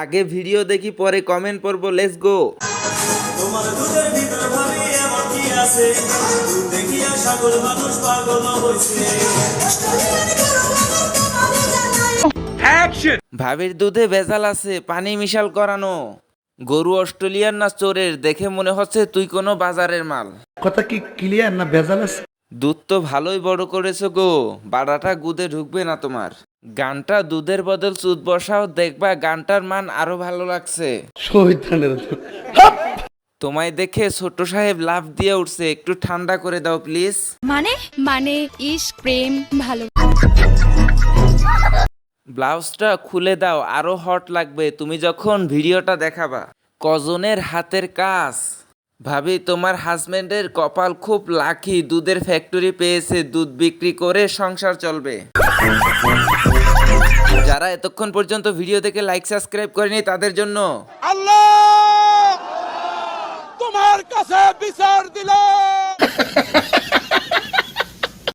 আগে ভিডিও দেখি পরে কমেন্ট পড়ব লেটস গো তোমার দুধের ভিতর ভাবি এমন কি আছে? দুধ দেখিয়া সাগর মানুষ পাগল হয়েছে ভাবির দুধে ভেজাল আছে পানি মিশাল করানো। গরু অস্ট্রেলিয়ার না চোরের দেখে মনে হচ্ছে তুই কোনো বাজারের মাল। কথা কি ক্লিয়ার না ভেজাল আছে? দুধ তো ভালোই বড় করেছ গো বাড়াটা গুদে ঢুকবে না তোমার। গানটা দুধের বদল সুদ বসাও দেখবা গানটার মান আরও ভালো লাগছে। তোমায় দেখে ছোট সাহেব লাভ দিয়ে উঠছে একটু ঠান্ডা করে দাও প্লিজ। মানে? মানে ইস প্রেম ভালো। ব্লাউজটা খুলে দাও আরও হট লাগবে তুমি যখন ভিডিওটা দেখাবা। কজনের হাতের কাজ। ভাবি তোমার হাজবেন্ডের কপাল খুব লাকি দুধের ফ্যাক্টরি পেয়েছে দুধ বিক্রি করে সংসার চলবে। যারা এতক্ষণ পর্যন্ত ভিডিও দেখে লাইক সাবস্ক্রাইব করেনি তাদের জন্য। আল্লাহ! তোমার কাছে বিচার দিলাম।